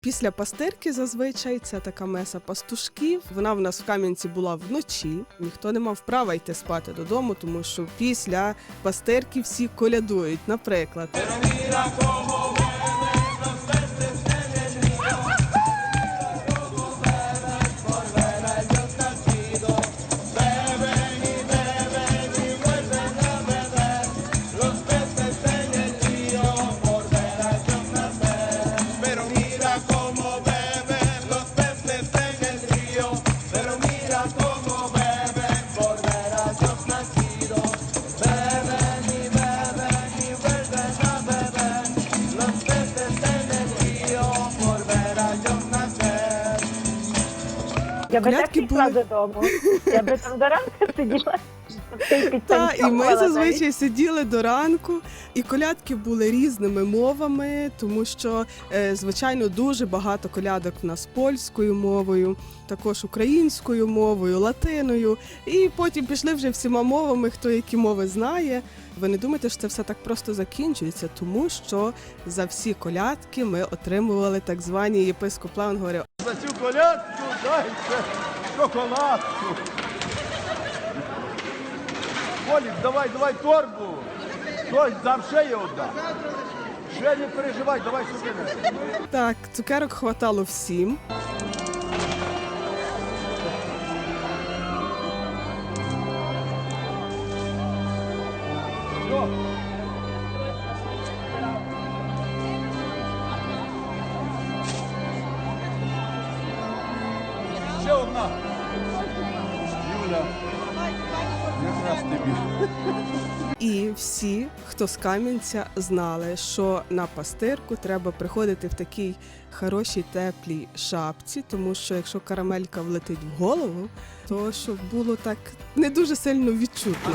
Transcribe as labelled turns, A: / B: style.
A: Після пастирки зазвичай це така меса пастушків. Вона в нас в Кам'янці була вночі. Ніхто не мав права йти спати додому, тому що після пастирки всі колядують. Наприклад,
B: Pero
C: Я би так пішла
A: були.
C: додому. Я би там до ранку сиділа. Та
A: і ми зазвичай сиділи до ранку, і колядки були різними мовами, тому що е, звичайно дуже багато колядок в нас польською мовою, також українською мовою, латиною. І потім пішли вже всіма мовами, хто які мови знає. Ви не думаєте, що це все так просто закінчується, тому що за всі колядки ми отримували так звані єпископ Леон
D: За цю колядку дайте шоколадку. Колік, давай, давай торбу. Хтось дам ще є одна. Ще не переживай, давай сюди.
A: Так, цукерок хватало всім.
D: Ще одна. Юля.
A: І всі, хто з Кам'янця, знали, що на пастирку треба приходити в такій хорошій теплій шапці, тому що якщо карамелька влетить в голову, то щоб було так не дуже сильно відчутно.